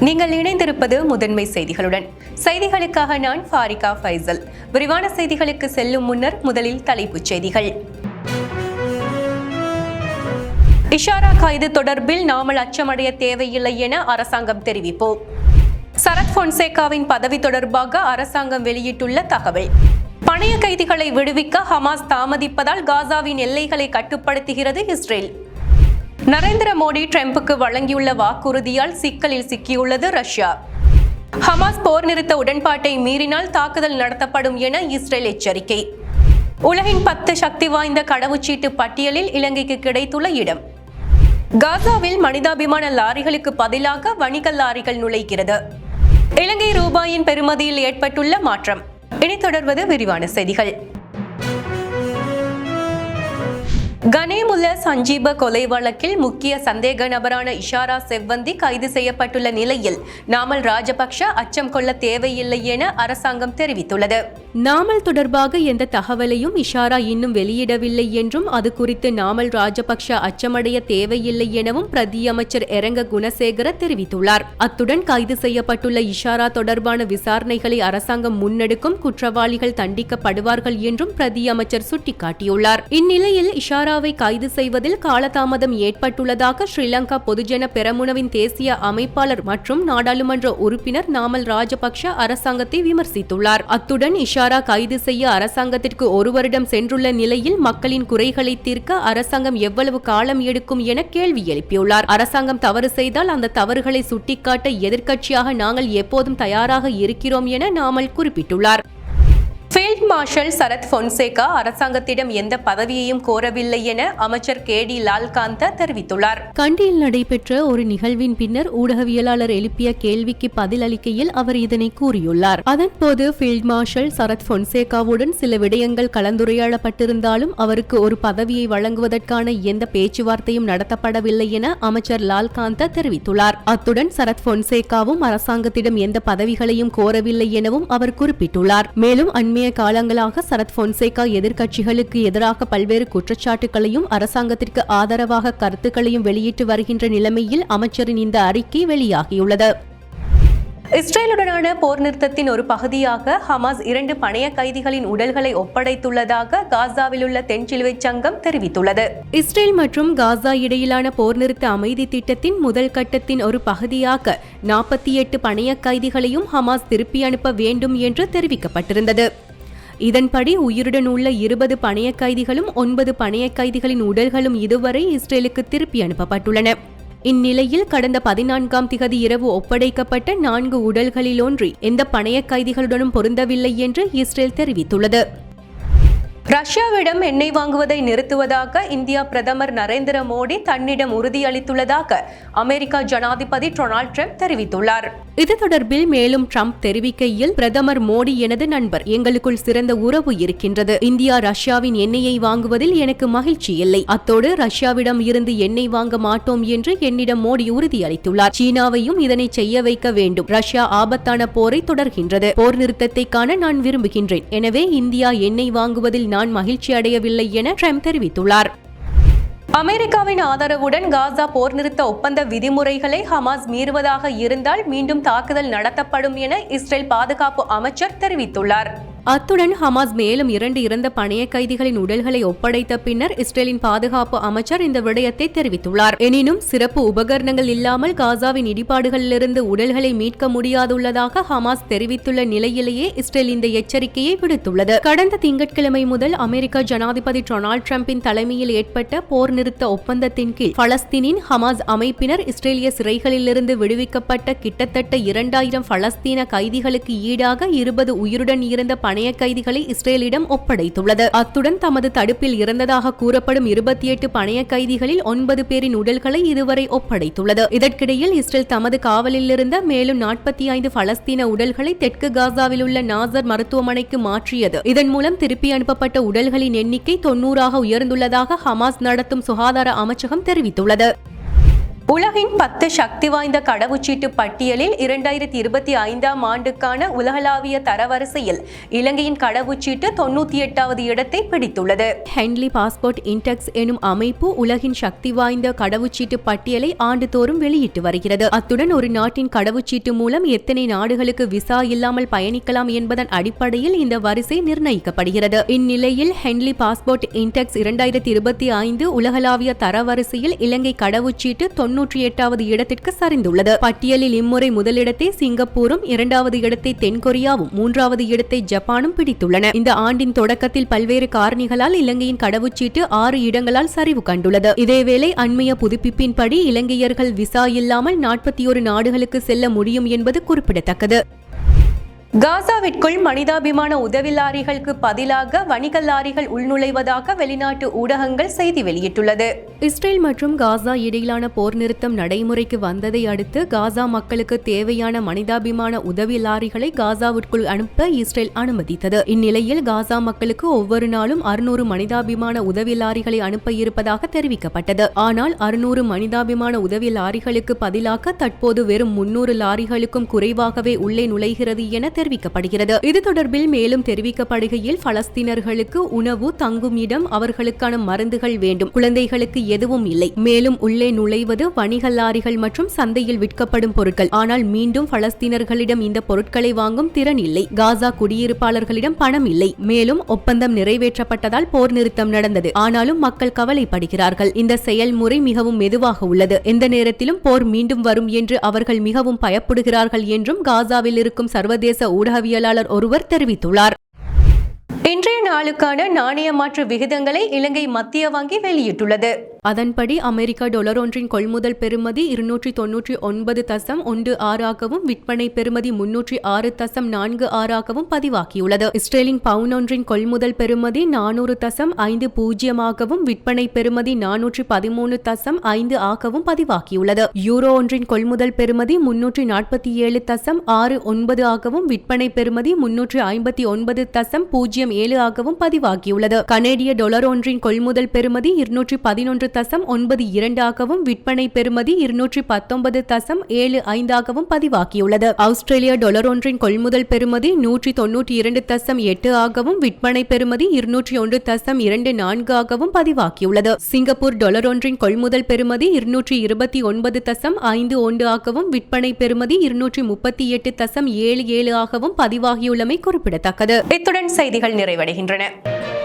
நீங்கள் இணைந்திருப்பது முதன்மை செய்திகளுடன். செய்திகளுக்காக நான் ஃபாரிகா ஃபைசல். விரிவான செய்திகளுக்கு செல்லும் முன்னர் முதலில் தலைப்புச் செய்திகள். இஷாரா கைது தொடர்பில் நாமல் அச்சமடைய தேவையில்லை என அரசாங்கம் தெரிவிப்போம் சரத் பொன்சேகாவின் பதவி தொடர்பாக அரசாங்கம் வெளியிட்டுள்ள தகவல். பணைய கைதிகளை விடுவிக்க ஹமாஸ் தாமதிப்பதால் காசாவின் எல்லைகளை கட்டுப்படுத்துகிறது இஸ்ரேல். நரேந்திர மோடி ட்ரம்புக்கு வழங்கியுள்ள வாக்குறுதியால் சிக்கலில் சிக்கியுள்ளது ரஷ்யா. ஹமாஸ் போர் நிறுத்த உடன்பாட்டை மீறினால் தாக்குதல் நடத்தப்படும் என இஸ்ரேல் எச்சரிக்கை. உலகின் பத்து சக்தி வாய்ந்த கடவுச்சீட்டு பட்டியலில் இலங்கைக்கு கிடைத்துள்ள இடம். காசாவில் மனிதாபிமான லாரிகளுக்கு பதிலாக வணிக லாரிகள் நுழைகிறது. இலங்கை ரூபாயின் பெறுமதியில் ஏற்பட்டுள்ள மாற்றம். இனி தொடர்வது விரிவான செய்திகள். கனேமுல்ல சஞ்சீப கொலை வழக்கில் முக்கிய சந்தேக நபரான இஷாரா செவ்வந்தி கைது செய்யப்பட்டுள்ள நிலையில் நாமல் ராஜபக்ஷ அச்சம் கொள்ள தேவையில்லை என அரசாங்கம் தெரிவித்துள்ளது. நாமல் தொடர்பாக எந்த தகவலையும் இஷாரா இன்னும் வெளியிடவில்லை என்றும் அது குறித்து நாமல் ராஜபக்ஷ அச்சமடைய தேவையில்லை எனவும் பிரதி அமைச்சர் எரங்க குணசேகர தெரிவித்துள்ளார். அத்துடன் கைது செய்யப்பட்டுள்ள இஷாரா தொடர்பான விசாரணைகளை அரசாங்கம் முன்னெடுக்கும் குற்றவாளிகள் தண்டிக்கப்படுவார்கள் என்றும் பிரதி அமைச்சர் சுட்டிக்காட்டியுள்ளார். இந்நிலையில் இஷாரா இந்தியாவை கைது செய்வதில் காலதாமதம் ஏற்பட்டுள்ளதாக ஸ்ரீலங்கா பொதுஜன பெரமுனவின் தேசிய அமைப்பாளர் மற்றும் நாடாளுமன்ற உறுப்பினர் நாமல் ராஜபக்ஷ அரசாங்கத்தை விமர்சித்துள்ளார். அத்துடன் இஷாரா கைது செய்ய அரசாங்கத்திற்கு ஒரு வருடம் சென்றுள்ள நிலையில் மக்களின் குறைகளை தீர்க்க அரசாங்கம் எவ்வளவு காலம் எடுக்கும் என கேள்வி எழுப்பியுள்ளார். அரசாங்கம் தவறு செய்தால் அந்த தவறுகளை சுட்டிக்காட்ட எதிர்க்கட்சியாக நாங்கள் எப்போதும் தயாராக இருக்கிறோம் என நாமல் குறிப்பிட்டுள்ளார். மார்ஷல் சரத் பொன்சேகா அரசாங்கத்திடம் எந்த பதவியையும் கோரவில்லை என அமைச்சர் கே டி லால்காந்தா தெரிவித்துள்ளார். கண்டியில் நடைபெற்ற ஒரு நிகழ்வின் பின்னர் ஊடகவியலாளர் எழுப்பிய கேள்விக்கு பதில் அளிக்கையில் அவர் இதனை கூறியுள்ளார். அதன்போது ஃபீல்ட் மார்ஷல் சரத் பொன்சேகாவுடன் சில விடயங்கள் கலந்துரையாடப்பட்டிருந்தாலும் அவருக்கு ஒரு பதவியை வழங்குவதற்கான எந்த பேச்சுவார்த்தையும் நடத்தப்படவில்லை என அமைச்சர் லால்காந்தா தெரிவித்துள்ளார். அத்துடன் சரத் பொன்சேகாவும் அரசாங்கத்திடம் எந்த பதவிகளையும் கோரவில்லை எனவும் அவர் குறிப்பிட்டுள்ளார். மேலும் அண்மைய கால காலங்களாக சரத் பொன்சேகா எதிர்க்கட்சிகளுக்கு எதிராக பல்வேறு குற்றச்சாட்டுகளையும் அரசாங்கத்திற்கு ஆதரவாக கருத்துக்களையும் வெளியிட்டு வருகின்ற நிலைமையில் அமைச்சரின் இந்த அறிக்கை வெளியாகியுள்ளது. இஸ்ரேலுடனான போர் நிறுத்தத்தின் ஒரு பகுதியாக ஹமாஸ் இரண்டு பணைய கைதிகளின் உடல்களை ஒப்படைத்துள்ளதாக காசாவில் உள்ள தென்சிலுவை சங்கம் தெரிவித்துள்ளது. இஸ்ரேல் மற்றும் காசா இடையிலான போர் நிறுத்த அமைதி திட்டத்தின் முதல் கட்டத்தின் ஒரு பகுதியாக நாற்பத்தி எட்டு பணைய கைதிகளையும் ஹமாஸ் திருப்பி அனுப்ப வேண்டும் என்று தெரிவிக்கப்பட்டிருந்தது. இதன்படி உயிருடன் உள்ள இருபது பணைய கைதிகளும் ஒன்பது பணைய கைதிகளின் உடல்களும் இதுவரை இஸ்ரேலுக்கு திருப்பி அனுப்பப்பட்டுள்ளன. இந்நிலையில் கடந்த பதினான்காம் திகதி இரவு ஒப்படைக்கப்பட்ட நான்கு உடல்களில் ஒன்றி எந்த பணைய கைதிகளுடனும் பொருந்தவில்லை என்று இஸ்ரேல் தெரிவித்துள்ளது. ரஷ்யாவிடம் எண்ணெய் வாங்குவதை நிறுத்துவதாக இந்தியா பிரதமர் நரேந்திர மோடி தன்னிடம் உறுதியளித்துள்ளதாக அமெரிக்கா ஜனாதிபதி டொனால்ட் ட்ரம்ப் தெரிவித்துள்ளார். இது தொடர்பில் மேலும் ட்ரம்ப் தெரிவிக்கையில் பிரதமர் மோடி எனது நண்பர் எங்களுக்குள் சிறந்த உறவு இருக்கின்றது. இந்தியா ரஷ்யாவின் எண்ணெயை வாங்குவதில் எனக்கு மகிழ்ச்சி இல்லை. அத்தோடு ரஷ்யாவிடம் இருந்து எண்ணெய் வாங்க மாட்டோம் என்று என்னிடம் மோடி உறுதியளித்துள்ளார். சீனாவையும் இதனை செய்ய வைக்க வேண்டும். ரஷ்யா ஆபத்தான போரை தொடர்கின்றது. போர் நிறுத்தத்தை காண நான் விரும்புகின்றேன். எனவே இந்தியா எண்ணெய் வாங்குவதில் நான் மகிழ்ச்சி அடையவில்லை என ட்ரம்ப் தெரிவித்துள்ளார். அமெரிக்காவின் ஆதரவுடன் காசா போர் நிறுத்த ஒப்பந்த விதிமுறைகளை ஹமாஸ் மீறுவதாக இருந்தால் மீண்டும் தாக்குதல் நடத்தப்படும் என இஸ்ரேல் பாதுகாப்பு அமைச்சர் தெரிவித்துள்ளார். அத்துடன் ஹமாஸ் மேலும் இரண்டு இறந்த பணைய கைதிகளின் உடல்களை ஒப்படைத்த பின்னர் இஸ்ரேலின் பாதுகாப்பு அமைச்சர் இந்த விடயத்தை தெரிவித்துள்ளார். எனினும் சிறப்பு உபகரணங்கள் இல்லாமல் காசாவின் இடிபாடுகளிலிருந்து உடல்களை மீட்க முடியாதுள்ளதாக ஹமாஸ் தெரிவித்துள்ள நிலையிலேயே இஸ்ரேல் இந்த எச்சரிக்கையை விடுத்துள்ளது. கடந்த திங்கட்கிழமை முதல் அமெரிக்க ஜனாதிபதி டொனால்டு டிரம்பின் தலைமையில் ஏற்பட்ட போர் நிறுத்த ஒப்பந்தத்தின் கீழ் பலஸ்தீனின் ஹமாஸ் அமைப்பினர் இஸ்ரேலிய சிறைகளிலிருந்து விடுவிக்கப்பட்ட கிட்டத்தட்ட இரண்டாயிரம் பலஸ்தீன கைதிகளுக்கு ஈடாக இருபது உயிருடன் இருந்த பணி பணைய கைதிகளை இஸ்ரேலிடம் ஒப்படைத்துள்ளது. அத்துடன் தமது தடுப்பில் இறந்ததாக கூறப்படும் இருபத்தி எட்டு பணைய கைதிகளில் ஒன்பது பேரின் உடல்களை இதுவரை ஒப்படைத்துள்ளது. இதற்கிடையில் இஸ்ரேல் தமது காவலில் இருந்த மேலும் நாற்பத்தி ஐந்து பலஸ்தீன உடல்களை தெற்கு காசாவில் உள்ள நாசர் மருத்துவமனைக்கு மாற்றியது. இதன் மூலம் திருப்பி அனுப்பப்பட்ட உடல்களின் எண்ணிக்கை தொன்னூறாக உயர்ந்துள்ளதாக ஹமாஸ் நடத்தும் சுகாதார அமைச்சகம் தெரிவித்துள்ளது. உலகின் பத்து சக்தி வாய்ந்த கடவுச்சீட்டு பட்டியலில் இரண்டாயிரத்தி இருபத்தி ஐந்தாம் ஆண்டுக்கான உலகளாவிய தரவரிசையில் இலங்கையின் கடவுச்சீட்டு தொண்ணூற்றி எட்டாவது இடத்தை பிடித்துள்ளது. ஹென்லி பாஸ்போர்ட் இன்டெக்ஸ் எனும் அமைப்பு உலகின் சக்தி வாய்ந்த கடவுச்சீட்டு பட்டியலை ஆண்டுதோறும் வெளியிட்டு வருகிறது. அத்துடன் ஒரு நாட்டின் கடவுச்சீட்டு மூலம் எத்தனை நாடுகளுக்கு விசா இல்லாமல் பயணிக்கலாம் என்பதன் அடிப்படையில் இந்த வரிசை நிர்ணயிக்கப்படுகிறது. இந்நிலையில் ஹென்லி பாஸ்போர்ட் இன்டெக்ஸ் இரண்டாயிரத்தி இருபத்தி ஐந்து உலகளாவிய தரவரிசையில் இலங்கை கடவுச்சீட்டு தொன்னூற்றி எட்டாவது இடத்திற்கு சரிந்துள்ளது. பட்டியலில் இம்முறை முதலிடத்தை சிங்கப்பூரும் இரண்டாவது இடத்தை தென்கொரியாவும் மூன்றாவது இடத்தை ஜப்பானும் பிடித்துள்ளன. இந்த ஆண்டின் தொடக்கத்தில் பல்வேறு காரணிகளால் இலங்கையின் கடவுச்சீட்டு ஆறு இடங்களால் சரிவு கண்டுள்ளது. இதேவேளை அண்மைய புதுப்பிப்பின்படி இலங்கையர்கள் விசா இல்லாமல் நாற்பத்தி ஒரு நாடுகளுக்கு செல்ல முடியும் என்பது குறிப்பிடத்தக்கது. காசாவிற்குள் மனிதாபிமான உதவி லாரிகளுக்கு பதிலாக வணிக லாரிகள் உள்நுழைவதாக வெளிநாட்டு ஊடகங்கள் செய்தி வெளியிட்டுள்ளது. இஸ்ரேல் மற்றும் காசா இடையிலான போர் நிறுத்தம் நடைமுறைக்கு வந்ததை அடுத்து காசா மக்களுக்கு தேவையான மனிதாபிமான உதவி லாரிகளை காசாவிற்குள் அனுப்ப இஸ்ரேல் அனுமதித்தது. இந்நிலையில் காசா மக்களுக்கு ஒவ்வொரு நாளும் அறுநூறு மனிதாபிமான உதவி லாரிகளை அனுப்ப இருப்பதாக தெரிவிக்கப்பட்டது. ஆனால் அறுநூறு மனிதாபிமான உதவி லாரிகளுக்கு பதிலாக தற்போது வெறும் முன்னூறு லாரிகளுக்கும் குறைவாகவே உள்ளே நுழைகிறது என தெரிவிக்கப்படுகிறது. இது தொடர்பில் மேலும் தெரிவிக்கப்படுகையில் பலஸ்தீனர்களுக்கு உணவு தங்கும் இடம் அவர்களுக்கான மருந்துகள் வேண்டும். குழந்தைகளுக்கு எதுவும் இல்லை. மேலும் உள்ளே நுழைவது வணிக லாரிகள் மற்றும் சந்தையில் விற்கப்படும் பொருட்கள். ஆனால் மீண்டும் பலஸ்தீனர்களிடம் இந்த பொருட்களை வாங்கும் திறன் இல்லை. காசா குடியிருப்பாளர்களிடம் பணம் இல்லை. மேலும் ஒப்பந்தம் நிறைவேற்றப்பட்டதால் போர் நிறுத்தம் நடந்தது. ஆனாலும் மக்கள் கவலைப்படுகிறார்கள். இந்த செயல்முறை மிகவும் மெதுவாக உள்ளது. எந்த நேரத்திலும் போர் மீண்டும் வரும் என்று அவர்கள் மிகவும் பயப்படுகிறார்கள் என்றும் காசாவில் இருக்கும் சர்வதேச ஊடகவியலாளர் ஒருவர் தெரிவித்துள்ளார். இன்றைய நாளுக்கான நாணய மாற்று விகிதங்களை இலங்கை மத்திய வங்கி வெளியிட்டுள்ளது. அதன்படி அமெரிக்க டொலர் ஒன்றின் கொள்முதல் பெறுமதி இருநூற்றி தொன்னூற்றி ஒன்பது தசம் ஒன்று ஆறாகவும் விற்பனை பெறுமதி முன்னூற்றி ஆறு தசம் நான்கு ஆறாகவும் பதிவாகியுள்ளது. இஸ்ரேலின் பவுன் ஒன்றின் கொள்முதல் பெறுமதி நானூறு தசம் ஐந்து பூஜ்ஜியமாகவும் விற்பனை பெறுமதி நானூற்றி பதிமூணு தசம் ஐந்து ஆகவும் பதிவாகியுள்ளது. யூரோ ஒன்றின் கொள்முதல் பெறுமதி முன்னூற்றி நாற்பத்தி ஏழு தசம் ஆறு ஒன்பது ஆகவும் விற்பனை பெறுமதி முன்னூற்றி ஐம்பத்தி ஒன்பது தசம் பூஜ்ஜியம் ஏழு ஆக ஆகவும் பதிவாகியுள்ளது. கனேடிய டொலர் ஒன்றின் கொள்முதல் பெறுமதி இருநூற்றி பதினொன்று தசம் ஒன்பது இரண்டாகவும் விற்பனை பெறுமதி இருநூற்றி பத்தொன்பது தசம் ஏழு ஐந்தாகவும் பதிவாகியுள்ளது. ஆஸ்திரேலிய டொலர் ஒன்றின் கொள்முதல் பெறுமதி நூற்றி தொன்னூற்றி இரண்டு தசம் எட்டு ஆகவும் விற்பனை பெறுமதி இருநூற்றி ஒன்று தசம் இரண்டு நான்கு ஆகவும் பதிவாகியுள்ளது. சிங்கப்பூர் டொலர் ஒன்றின் கொள்முதல் பெறுமதி இருநூற்றி இருபத்தி ஒன்பது தசம் ஐந்து ஒன்று ஆகவும் விற்பனை பெறுமதி இருநூற்றி முப்பத்தி எட்டு தசம் ஏழு ஏழு ஆகவும் பதிவாகியுள்ளமை குறிப்பிடத்தக்கது. இத்துடன் செய்திகள் நிறைவடைகின்றன. ചന്ദ്രന്